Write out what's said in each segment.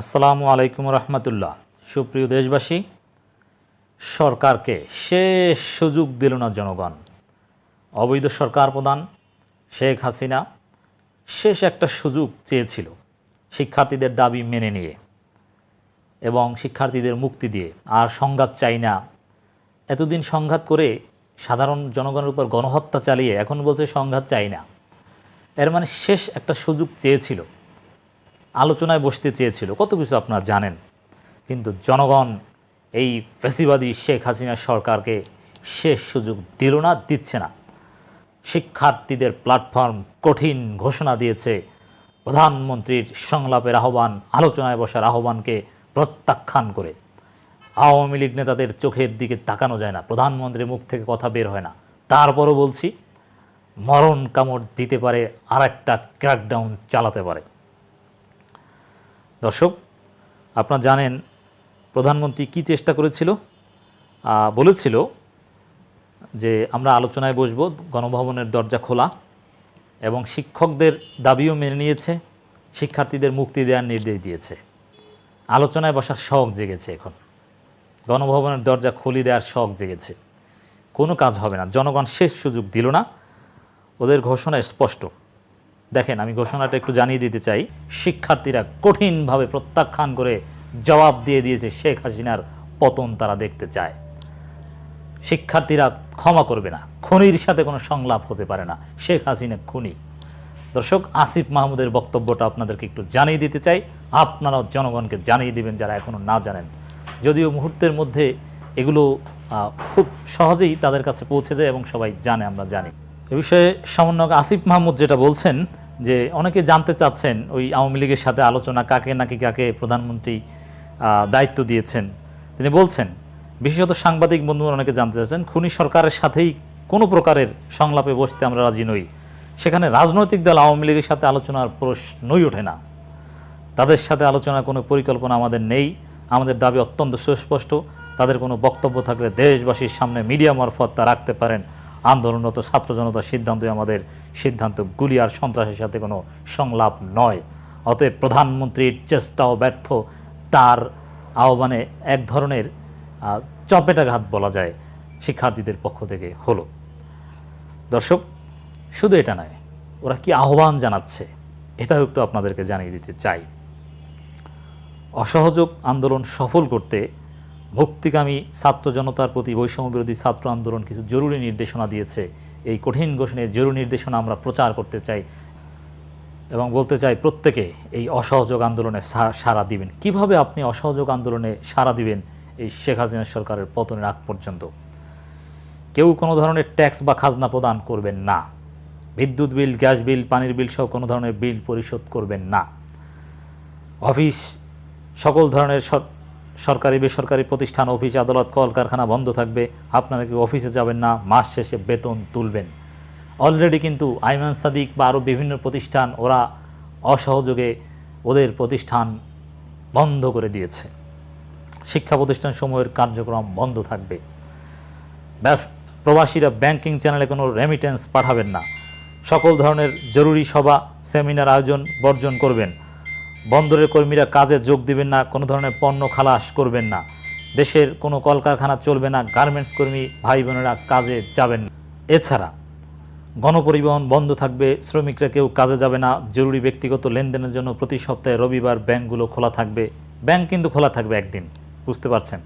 আসসালামু আলাইকুম রহমতুল্লাহ। সুপ্রিয় দেশবাসী, সরকারকে শেষ সুযোগ দিল না জনগণ। অবৈধ সরকার প্রধান শেখ হাসিনা শেষ একটা সুযোগ চেয়েছিল শিক্ষার্থীদের দাবি মেনে নিয়ে এবং শিক্ষার্থীদের মুক্তি দিয়ে। আর সংঘাত চাই না। এতদিন সংঘাত করে সাধারণ জনগণের উপর গণহত্যা চালিয়ে এখন বলছে সংঘাত চাই না। এর মানে শেষ একটা সুযোগ চেয়েছিল। আলোচনায় বসতে চেয়েছিল। কত কিছু আপনারা জানেন। কিন্তু জনগণ এই ফেসিবাদী শেখ হাসিনা সরকারকে শেষ সুযোগ দিল না, দিচ্ছে না। শিক্ষার্থীদের প্ল্যাটফর্ম কঠিন ঘোষণা দিয়েছে। প্রধানমন্ত্রীর সংলাপের আহ্বান, আলোচনায় বসার আহ্বানকে প্রত্যাখ্যান করে। আওয়ামী লীগ নেতাদের চোখের দিকে তাকানো যায় না। প্রধানমন্ত্রীর মুখ থেকে কথা বের হয় না। তারপরও বলছি, মরণ কামড় দিতে পারে আর একটা ক্র্যাকডাউন চালাতে পারে। দর্শক, আপনারা জানেন প্রধানমন্ত্রী কি চেষ্টা করেছিল? বলেছিল যে আমরা আলোচনায় বসব, গণভবনের দরজা খোলা এবং শিক্ষকদের দাবিও মেনে নিয়েছে, শিক্ষার্থীদের মুক্তি দেওয়ার নির্দেশ দিয়েছে। আলোচনায় বসার শখ জেগেছে এখন। গণভবনের দরজা খুলি দেওয়ার শখ জেগেছে। কোনো কাজ হবে না। জনগণ শেষ সুযোগ দিল না। ওদের ঘোষণা স্পষ্ট। দেখেন, আমি ঘোষণাটা একটু জানিয়ে দিতে চাই। শিক্ষার্থীরা কঠিনভাবে প্রত্যাখ্যান করে জবাব দিয়ে দিয়েছে শেখ হাসিনার পতন তারা দেখতে চায়। শিক্ষার্থীরা ক্ষমা করবে না, খুনির সাথে কোনো সংলাপ হতে পারে না, শেখ হাসিনা খুনি। দর্শক, আসিফ মাহমুদের বক্তব্যটা আপনাদেরকে একটু জানিয়ে দিতে চাই। আপনারাও জনগণকে জানিয়ে দিবেন যারা এখনও না জানেন। যদিও মুহূর্তের মধ্যে এগুলো খুব সহজেই তাদের কাছে পৌঁছে যায় এবং সবাই জানে, আমরা জানি। এ বিষয়ে সমন্বয়ক আসিফ মাহমুদ যেটা বলছেন যে অনেকে জানতে চাচ্ছেন ওই আওয়ামী লীগের সাথে আলোচনা কাকে নাকি কাকে প্রধানমন্ত্রী দায়িত্ব দিয়েছেন। তিনি বলছেন, বিশেষত সাংবাদিক বন্ধুরা অনেকে জানতে চাচ্ছেন, খুনি সরকারের সাথেই কোনো প্রকারের সংলাপে বসতে আমরা রাজি নই। সেখানে রাজনৈতিক দল আওয়ামী লীগের সাথে আলোচনার প্রশ্নই ওঠে না। তাদের সাথে আলোচনার কোনো পরিকল্পনা আমাদের নেই। আমাদের দাবি অত্যন্ত সুস্পষ্ট। তাদের কোনো বক্তব্য থাকলে দেশবাসীর সামনে মিডিয়া মারফত তা রাখতে পারেন। আন্দোলনরত ছাত্র জনতার সিদ্ধান্তই আমাদের সিদ্ধান্ত। গুলি আর সন্ত্রাসের সাথে কোনো সংলাপ নয়। অতএব প্রধানমন্ত্রীর চেষ্টাও ব্যর্থ। তার আহ্বানে এক ধরনের চপেটাঘাত বলা যায় শিক্ষার্থীদের পক্ষ থেকে হলো। দর্শক, শুধু এটা নয়, ওরা কি আহ্বান জানাচ্ছে, এটাও একটু আপনাদেরকে জানিয়ে দিতে চাই। অসহযোগ আন্দোলন সফল করতে মুক্তিকামী ছাত্র জনতার প্রতি বৈষম্য বিরোধী ছাত্র আন্দোলন কিছু জরুরি নির্দেশনা দিয়েছে। এই কঠিন ঘোষণায় জরুরি নির্দেশনা আমরা প্রচার করতে চাই এবং বলতে চাই প্রত্যেকে এই অসহযোগ আন্দোলনে সাড়া দিবেন। কীভাবে আপনি অসহযোগ আন্দোলনে সাড়া দিবেন এই শেখ হাসিনা সরকারের পতনের আগ পর্যন্ত? কেউ কোনো ধরনের ট্যাক্স বা খাজনা প্রদান করবেন না। বিদ্যুৎ বিল, গ্যাস বিল, পানির বিল সহ কোনো ধরনের বিল পরিশোধ করবেন না। অফিস সকল ধরনের সরকারি বেসরকারি প্রতিষ্ঠান, অফিস, আদালত, কলকারখানা বন্ধ থাকবে। আপনারা কি অফিসে যাবেন না? মাস শেষে বেতন তুলবেন। অলরেডি কিন্তু আইমান সাদিক বা আরও বিভিন্ন প্রতিষ্ঠান, ওরা অসহযোগে ওদের প্রতিষ্ঠান বন্ধ করে দিয়েছে। শিক্ষা প্রতিষ্ঠান সমূহের কার্যক্রম বন্ধ থাকবে। প্রবাসীরা ব্যাংকিং চ্যানেলে কোনো রেমিটেন্স পাঠাবেন না। সকল ধরনের জরুরি সভা সেমিনার আয়োজন, বর্জন করবেন। বন্দরের কর্মীরা কাজে যোগ দিবেন না, কোনো ধরনের পণ্য খালাস করবেন না। দেশের কোনো কলকারখানা চলবে না, গার্মেন্টস কর্মী ভাই বোনেরা কাজে যাবেন না। এছাড়া গণপরিবহন বন্ধ থাকবে, শ্রমিকরা কেউ কাজে যাবে না, জরুরি ব্যক্তিগত লেনদেনের জন্য প্রতি সপ্তাহে রবিবার ব্যাংকগুলো খোলা থাকবে। ব্যাংক কিন্তু খোলা থাকবে একদিন, বুঝতে পারছেন?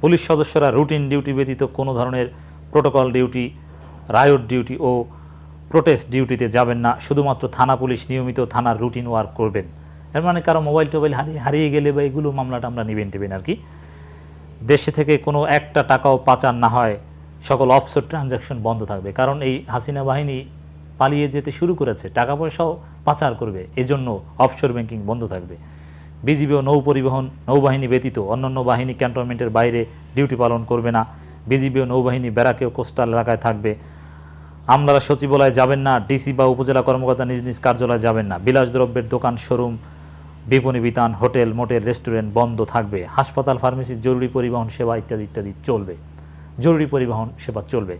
পুলিশ সদস্যরা রুটিন ডিউটি ব্যতীত কোনো ধরনের প্রোটোকল ডিউটি, রায়ট ডিউটি ও প্রোটেস্ট ডিউটিতে যাবেন না। শুধুমাত্র থানা পুলিশ নিয়মিত থানার রুটিন ওয়ার্ক করবেন। এর মানে কারও মোবাইল টোবাইল হারিয়ে হারিয়ে গেলে বা এগুলো মামলাটা আমরা নিবেন টেবেন আর কি। দেশে থেকে কোনো একটা টাকাও পাচার না হয়, সকল অফশোর ট্রানজ্যাকশন বন্ধ থাকবে। কারণ এই হাসিনা বাহিনী পালিয়ে যেতে শুরু করেছে, টাকা পয়সাও পাচার করবে, এজন্য অফশোর ব্যাংকিং বন্ধ থাকবে। বিজিবি ও নৌ পরিবহন নৌবাহিনী ব্যতীত অন্যান্য বাহিনী ক্যান্টনমেন্টের বাইরে ডিউটি পালন করবে না। বিজিবি ও নৌবাহিনী ব্যারাকে কোস্টাল এলাকায় থাকবে। আমলারা সচিবালয়ে যাবেন না, ডিসি বা উপজেলা কর্মকর্তা নিজ নিজ কার্যালয়ে যাবেন না। বিলাসদ্রব্যের দোকান, শোরুম বিপণী বিতান হোটেল, মোটেল, রেস্টুরেন্ট বন্ধ থাকবে, হাসপাতাল, ফার্মেসি, জরুরি পরিবহন সেবা ইত্যাদি ইত্যাদি চলবে। জরুরি পরিবহন সেবা চলবে।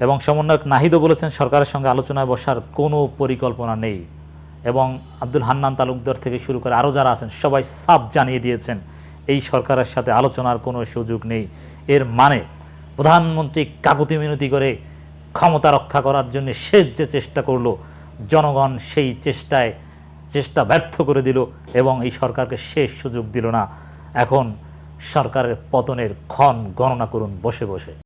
এবং সমন্বয়ক নাহিদও বলেছেন, সরকারের সঙ্গে আলোচনায় বসার কোনো পরিকল্পনা নেই। এবং আব্দুল হান্নান তালুকদার থেকে শুরু করে আরও যারা আছেন, সবাই সাফ জানিয়ে দিয়েছেন, এই সরকারের সাথে আলোচনার কোনো সুযোগ নেই। এর মানে প্রধানমন্ত্রী কাকুতি মিনতি করে ক্ষমতা রক্ষা করার জন্য শেষ যে চেষ্টা করল, জনগণ সেই চেষ্টায় চেষ্টা ব্যর্থ করে দিল এবং এই সরকারকে শেষ সুযোগ দিল না। এখন সরকারের পতনের ক্ষণ গণনা করুন বসে বসে।